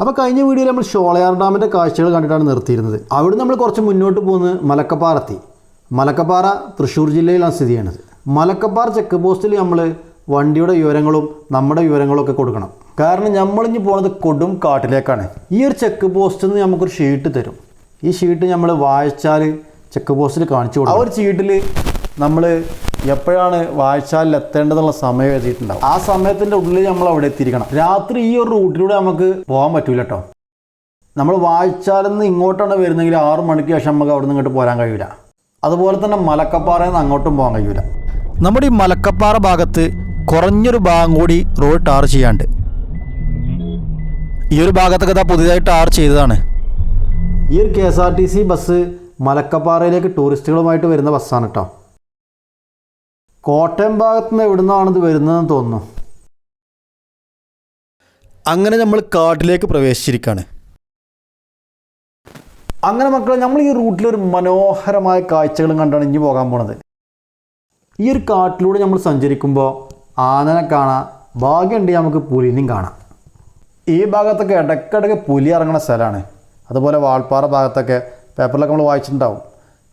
അപ്പോൾ കഴിഞ്ഞ വീഡിയോയിൽ നമ്മൾ ഷോളയാർ ഡാമിന്റെ കാഴ്ചകൾ കണ്ടിട്ടാണ് നിർത്തിയിരുന്നത്. അവിടെ നമ്മൾ കുറച്ച് മുന്നോട്ട് പോകുന്നത് മലക്കപ്പാറെത്തി. മലക്കപ്പാറ തൃശ്ശൂർ ജില്ലയിലാണ് സ്ഥിതി ചെയ്യുന്നത്. മലക്കപ്പാറ ചെക്ക് പോസ്റ്റിൽ നമ്മൾ വണ്ടിയുടെ വിവരങ്ങളും നമ്മുടെ വിവരങ്ങളും ഒക്കെ കൊടുക്കണം. കാരണം നമ്മളിഞ്ഞ് പോകുന്നത് കൊടും കാട്ടിലേക്കാണ്. ഈ ഒരു ചെക്ക് പോസ്റ്റിൽ നിന്ന് നമുക്കൊരു ഷീട്ട് തരും. ഈ ഷീട്ട് നമ്മൾ വായിച്ചാൽ ചെക്ക് പോസ്റ്റിൽ കാണിച്ചു കൊടുക്കും ആ ഒരു ഷീട്ടിൽ നമ്മൾ എപ്പോഴാണ് വായിച്ചാലിൽ എത്തേണ്ടതെന്നുള്ള സമയം എഴുതിയിട്ടുണ്ടാവും. ആ സമയത്തിന്റെ ഉള്ളിൽ നമ്മൾ അവിടെ എത്തിയിരിക്കണം. രാത്രി ഈ ഒരു റൂട്ടിലൂടെ നമുക്ക് പോകാൻ പറ്റൂല കേട്ടോ നമ്മൾ വായിച്ചാലെന്ന് ഇങ്ങോട്ടാണ് വരുന്നെങ്കിൽ ആറു മണിക്ക് ശേഷം നമുക്ക് അവിടെ നിന്ന് ഇങ്ങോട്ട് പോരാൻ കഴിയില്ല അതുപോലെ തന്നെ മലക്കപ്പാറയിൽ നിന്ന് അങ്ങോട്ടും പോകാൻ കഴിയില്ല നമ്മുടെ ഈ മലക്കപ്പാറ ഭാഗത്ത് കുറഞ്ഞൊരു ഭാഗം കൂടി റോഡ് ടാർ ചെയ്യാണ്ട്. ഈ ഒരു ഭാഗത്തൊക്കെ ഇതാ പുതിയതായി ടാർ ചെയ്തതാണ്. ഈ ഒരു K S R T C bus മലക്കപ്പാറയിലേക്ക് ടൂറിസ്റ്റുകളുമായിട്ട് വരുന്ന ബസ്സാണ് കേട്ടോ കോട്ടയം ഭാഗത്ത് നിന്ന് എവിടെ നിന്നാണ് ഇത് വരുന്നതെന്ന് തോന്നുന്നു. അങ്ങനെ നമ്മൾ കാട്ടിലേക്ക് പ്രവേശിച്ചിരിക്കുകയാണ് അങ്ങനെ മക്കളെ നമ്മൾ ഈ റൂട്ടിൽ ഒരു മനോഹരമായ കാഴ്ചകളും കണ്ടാണ് ഇനി പോകാൻ പോണത്. ഈ ഒരു കാട്ടിലൂടെ നമ്മൾ സഞ്ചരിക്കുമ്പോൾ ആനനെ കാണാം ഭാഗ്യമുണ്ടെങ്കിൽ നമുക്ക് പുലിനെയും കാണാം. ഈ ഭാഗത്തൊക്കെ ഇടയ്ക്കിടയ്ക്ക് പുലി ഇറങ്ങുന്ന സ്ഥലമാണ്. അതുപോലെ വാൾപ്പാറ ഭാഗത്തൊക്കെ പേപ്പറിലൊക്കെ നമ്മൾ വായിച്ചിട്ടുണ്ടാവും.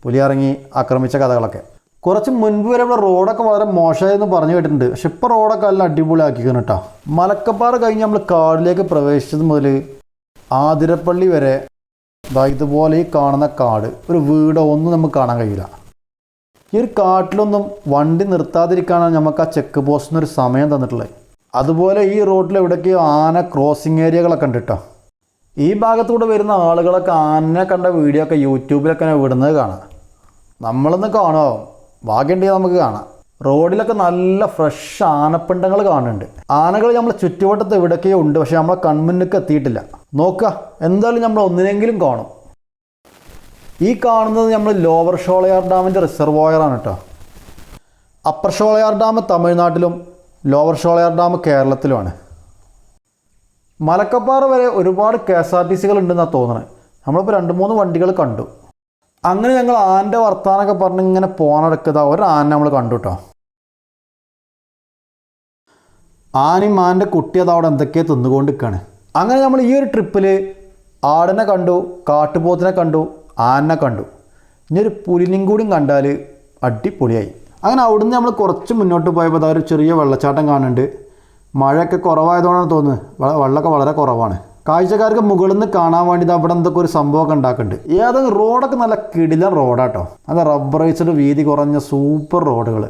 പുലി ഇറങ്ങി ആക്രമിച്ച കഥകളൊക്കെ. കുറച്ച് മുൻപ് വരെ ഇവിടെ റോഡൊക്കെ വളരെ മോശമായെന്ന് പറഞ്ഞു കേട്ടിട്ടുണ്ട്. പക്ഷെ ഇപ്പോൾ റോഡൊക്കെ നല്ല അടിപൊളിയാക്കിക്കണം കേട്ടോ. മലക്കപ്പാറ കഴിഞ്ഞ് നമ്മൾ കാടിലേക്ക് പ്രവേശിച്ചത് മുതൽ ആതിരപ്പള്ളി വരെ ഇതുപോലെ ഈ കാണുന്ന കാട് ഒരു വീടോ ഒന്നും നമുക്ക് കാണാൻ കഴിയില്ല. ഈ ഒരു കാട്ടിലൊന്നും വണ്ടി നിർത്താതിരിക്കാനാണ് നമുക്ക് ആ ചെക്ക് പോസ്റ്റിന് ഒരു സമയം തന്നിട്ടുള്ളത്. അതുപോലെ ഈ റോഡിൽ എവിടേക്കോ ആന ക്രോസിങ് ഏരിയകളൊക്കെ ഉണ്ട് കേട്ടോ. ഈ ഭാഗത്തൂടെ വരുന്ന ആളുകളൊക്കെ ആനനെ കണ്ട വീഡിയോ ഒക്കെ യൂട്യൂബിലൊക്കെ വിടുന്നത് കാണാം. നമ്മളൊന്ന് കാണുമോ ഭാഗ്യമുണ്ടെങ്കിൽ നമുക്ക് കാണാം. റോഡിലൊക്കെ നല്ല ഫ്രഷ് ആനപ്പിണ്ടങ്ങൾ കാണുന്നുണ്ട്. ആനകൾ നമ്മളെ ചുറ്റുവട്ടത്ത് എവിടേക്കോ ഉണ്ട് പക്ഷെ നമ്മളെ കൺമുന്നൊക്കെ എത്തിയിട്ടില്ല. നോക്കുക എന്തായാലും നമ്മൾ ഒന്നിനെങ്കിലും കാണും. ഈ കാണുന്നത് നമ്മൾ ലോവർ ഷോളയാർ ഡാമിന്റെ റിസർവോയറാണ് കേട്ടോ. അപ്പർ ഷോളയാർ ഡാം തമിഴ്നാട്ടിലും ലോവർ ഷോളയാർ ഡാം കേരളത്തിലുമാണ്. മലക്കപ്പാറ വരെ ഒരുപാട് കെ എസ് ആർ ടി സികൾ ഉണ്ടെന്നാണ് തോന്നുന്നത്. നമ്മളിപ്പോൾ രണ്ട് മൂന്ന് വണ്ടികൾ കണ്ടു. അങ്ങനെ ഞങ്ങൾ ആന്റെ വർത്താനൊക്കെ പറഞ്ഞ് ഇങ്ങനെ പോകാനടക്കുക ഒരു ആന നമ്മൾ കണ്ടുട്ടോ. ആനയും ആന്റെ കുട്ടി അത് അവിടെ എന്തൊക്കെയോ തിന്നുകൊണ്ട് നിൽക്കുകയാണ് അങ്ങനെ നമ്മൾ ഈ ഒരു ട്രിപ്പിൽ ആടിനെ കണ്ടു കാട്ടുപോത്തിനെ കണ്ടു ആനെ കണ്ടു. ഇനി ഒരു പുലിനും കൂടിയും കണ്ടാൽ അടിപൊളിയായി. അങ്ങനെ അവിടുന്ന് നമ്മൾ കുറച്ച് മുന്നോട്ട് പോയപ്പോൾ അതാ ഒരു ചെറിയ വെള്ളച്ചാട്ടം കാണുന്നുണ്ട്. മഴയൊക്കെ കുറവായതുകൊണ്ടാണ് തോന്നുന്നത്. വെള്ളമൊക്കെ വളരെ കുറവാണ്. കാഴ്ചക്കാർക്ക് മുകളിൽ നിന്ന് കാണാൻ വേണ്ടി അവിടെ എന്തൊക്കെ ഒരു സംഭവമൊക്കെ ഉണ്ടാക്കുന്നുണ്ട്. ഏതെങ്കിലും റോഡൊക്കെ നല്ല കിടിലൻ റോഡാട്ടോ. അത് റബ്ബറൈസ്ഡ് വീതി കുറഞ്ഞ സൂപ്പർ റോഡുകൾ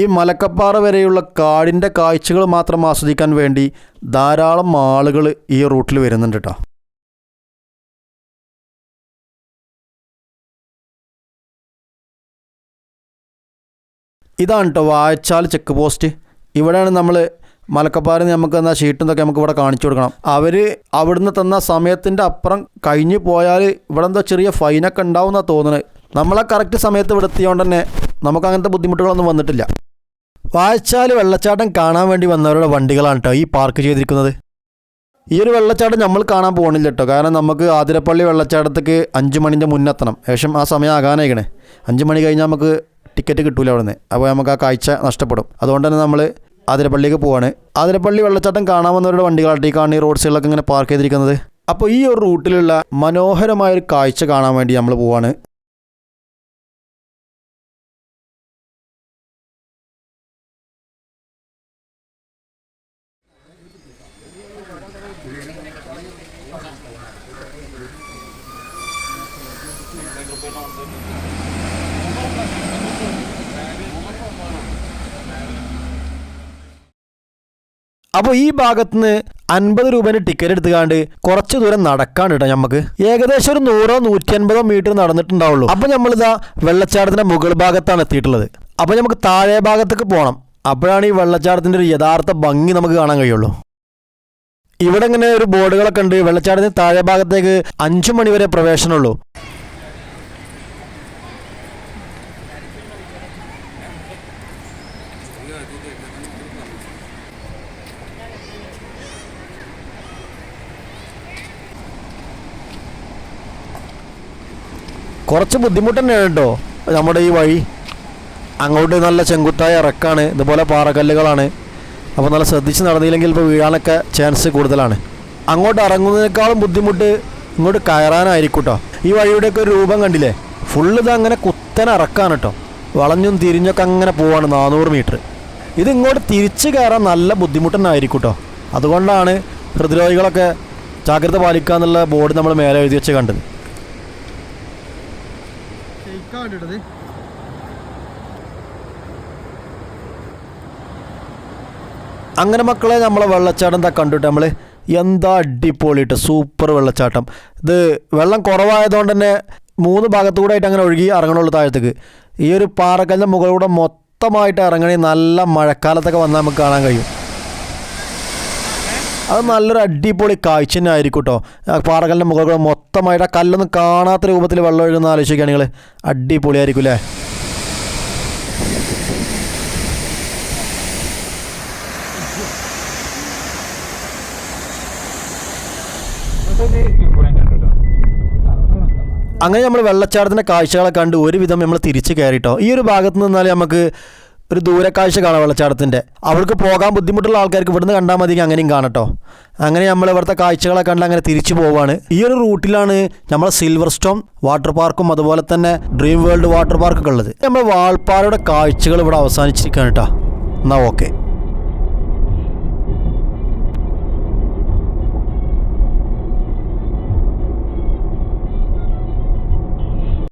ഈ മലക്കപ്പാറ വരെയുള്ള കാടിന്റെ കാഴ്ചകൾ മാത്രം ആസ്വദിക്കാൻ വേണ്ടി ധാരാളം ആളുകൾ ഈ റൂട്ടിൽ വരുന്നുണ്ട് കേട്ടോ ഇതാണ് കേട്ടോ വായച്ചാൽ ചെക്ക് പോസ്റ്റ്. ഇവിടെയാണ് നമ്മൾ മലക്കപ്പാറിൽ നിന്ന് നമുക്ക് തന്ന ഷീറ്റും നമുക്ക് ഇവിടെ കാണിച്ചു കൊടുക്കണം. അവർ അവിടുന്ന് തന്ന സമയത്തിന്റെ അപ്പുറം കഴിഞ്ഞു പോയാൽ ഇവിടെ എന്തോ ചെറിയ ഫൈനൊക്കെ ഉണ്ടാവുമെന്നാണ് തോന്നുന്നത് നമ്മളെ കറക്റ്റ് സമയത്ത് ഇവിടെ എത്തിയോണ്ട് തന്നെ നമുക്ക് അങ്ങനത്തെ ബുദ്ധിമുട്ടുകളൊന്നും വന്നിട്ടില്ല. വായിച്ചാൽ വെള്ളച്ചാട്ടം കാണാൻ വേണ്ടി വന്നവരുടെ വണ്ടികളാണ് കേട്ടോ ഈ പാർക്ക് ചെയ്തിരിക്കുന്നത്. ഈ ഒരു വെള്ളച്ചാട്ടം നമ്മൾ കാണാൻ പോകണില്ല കേട്ടോ കാരണം നമുക്ക് ആതിരപ്പള്ളി വെള്ളച്ചാട്ടത്തേക്ക് അഞ്ച് മണിന്റെ മുന്നെത്തണം. ഏകദേശം ആ സമയം ആകാനായിക്കണേ. അഞ്ച് മണി കഴിഞ്ഞാൽ നമുക്ക് ടിക്കറ്റ് കിട്ടൂല അവിടെ നിന്ന് അപ്പോൾ നമുക്ക് ആ കാഴ്ച നഷ്ടപ്പെടും. അതുകൊണ്ട് തന്നെ നമ്മൾ ആതിരപ്പള്ളിക്ക് പോവാണ്. ആതിരപ്പള്ളി വെള്ളച്ചാട്ടം കാണാൻ വന്നവരുടെ വണ്ടികളായിട്ട് ഈ കാണുന്ന റോഡ് സൈഡിലൊക്കെ ഇങ്ങനെ പാർക്ക് ചെയ്തിരിക്കുന്നത്. അപ്പോൾ ഈ ഒരു റൂട്ടിലുള്ള മനോഹരമായ ഒരു കാഴ്ച കാണാൻ വേണ്ടി നമ്മൾ പോവാണ്. അപ്പോൾ ഈ ഭാഗത്തുനിന്ന് അൻപത് രൂപേന്റെ ടിക്കറ്റ് എടുത്തുകാണ്ട് കുറച്ച് ദൂരം നടക്കാണ് കേട്ടോ നമുക്ക് ഏകദേശം ഒരു നൂറോ നൂറ്റി അൻപതോ മീറ്റർ നടന്നിട്ടുണ്ടാവുള്ളൂ. അപ്പോൾ നമ്മളിതാ വെള്ളച്ചാട്ടത്തിന്റെ മുകൾ ഭാഗത്താണ് എത്തിയിട്ടുള്ളത്. അപ്പോൾ നമുക്ക് താഴെ ഭാഗത്തേക്ക് പോകണം അപ്പോഴാണ് ഈ വെള്ളച്ചാട്ടത്തിന്റെ ഒരു യഥാർത്ഥ ഭംഗി നമുക്ക് കാണാൻ കഴിയുള്ളൂ. ഇവിടെ ഇങ്ങനെ ഒരു ബോർഡുകളൊക്കെ ഉണ്ട്. വെള്ളച്ചാട്ടത്തിന് താഴെ ഭാഗത്തേക്ക് അഞ്ചു മണി വരെ പ്രവേശനമുള്ളൂ. കുറച്ച് ബുദ്ധിമുട്ട് തന്നെയാണ് കേട്ടോ. നമ്മുടെ ഈ വഴി. അങ്ങോട്ട് നല്ല ചെങ്കുത്തായ ഇറക്കാണ്. ഇതുപോലെ പാറക്കല്ലുകളാണ്. അപ്പോൾ നല്ല ശ്രദ്ധിച്ച് നടന്നില്ലെങ്കിൽ ഇപ്പോൾ വീഴാനൊക്കെ ചാൻസ് കൂടുതലാണ്. അങ്ങോട്ട് ഇറങ്ങുന്നതിനേക്കാളും ബുദ്ധിമുട്ട് ഇങ്ങോട്ട് കയറാനായിരിക്കും കേട്ടോ. ഈ വഴിയുടെയൊക്കെ ഒരു രൂപം കണ്ടില്ലേ? ഫുള്ള് ഇത് അങ്ങനെ കുത്തനെ ഇറക്കാണ് കേട്ടോ. വളഞ്ഞും തിരിഞ്ഞൊക്കെ അങ്ങനെ പോവാണ്. നാനൂറ് മീറ്റർ ഇത് ഇങ്ങോട്ട് തിരിച്ച് കയറാൻ നല്ല ബുദ്ധിമുട്ട് തന്നെ ആയിരിക്കും കേട്ടോ അതുകൊണ്ടാണ് ഹൃദ്രോഗികളൊക്കെ ജാഗ്രത പാലിക്കുക എന്നുള്ള ബോർഡ് നമ്മൾ മേലെ എഴുതി വെച്ച് കണ്ടത്. അങ്ങനെ മക്കളെ നമ്മളെ വെള്ളച്ചാട്ടം എന്താ കണ്ടിട്ട് നമ്മൾ എന്താ അടിപൊളിയിട്ട് സൂപ്പർ വെള്ളച്ചാട്ടം. ഇത് വെള്ളം കുറവായതുകൊണ്ട് തന്നെ മൂന്ന് ഭാഗത്തുകൂടെ ആയിട്ട് അങ്ങനെ ഒഴുകി ഇറങ്ങണുള്ളൂ താഴത്തേക്ക്. ഈ ഒരു പാറക്കല്ലിന്റെ മുകളിലൂടെ മൊത്തമായിട്ട് ഇറങ്ങണി നല്ല മഴക്കാലത്തൊക്കെ വന്നാൽ നമുക്ക് കാണാൻ കഴിയും. അത് നല്ലൊരു അടിപൊളി കാഴ്ച തന്നെ ആയിരിക്കും കേട്ടോ പാറക്കല്ലിന്റെ മുകളിൽ മൊത്തമായിട്ട് ആ കല്ലൊന്നും കാണാത്ത രൂപത്തിൽ വെള്ളം ഒഴുകുന്ന ആലോചിക്കുകയാണ് നിങ്ങൾ അടിപൊളിയായിരിക്കും അല്ലേ അങ്ങനെ നമ്മൾ വെള്ളച്ചാട്ടത്തിന്റെ കാഴ്ചകളെ കണ്ട് ഒരുവിധം നമ്മൾ തിരിച്ച് കയറിയിട്ടോ ഈ ഒരു ഭാഗത്ത് നിന്നാൽ നമുക്ക് ഒരു ദൂരക്കാഴ്ച കാണാം വെള്ളച്ചാട്ടത്തിന്റെ. അവർക്ക് പോകാൻ ബുദ്ധിമുട്ടുള്ള ആൾക്കാർക്ക് ഇവിടുന്ന് കണ്ടാൽ മതി അങ്ങനെയും കാണട്ടോ. അങ്ങനെ നമ്മൾ ഇവിടുത്തെ കാഴ്ചകളെ കണ്ട് അങ്ങനെ തിരിച്ചു പോവാണ്. ഈ ഒരു റൂട്ടിലാണ് നമ്മളെ സിൽവർ സ്റ്റോൺ വാട്ടർ പാർക്കും അതുപോലെ തന്നെ ഡ്രീം വേൾഡ് വാട്ടർ പാർക്കൊക്കെ ഉള്ളത്. നമ്മൾ വാൾപ്പാറയുടെ കാഴ്ചകൾ ഇവിടെ അവസാനിച്ചിരിക്കുകയാണ് കേട്ടോ എന്നാൽ ഓക്കെ.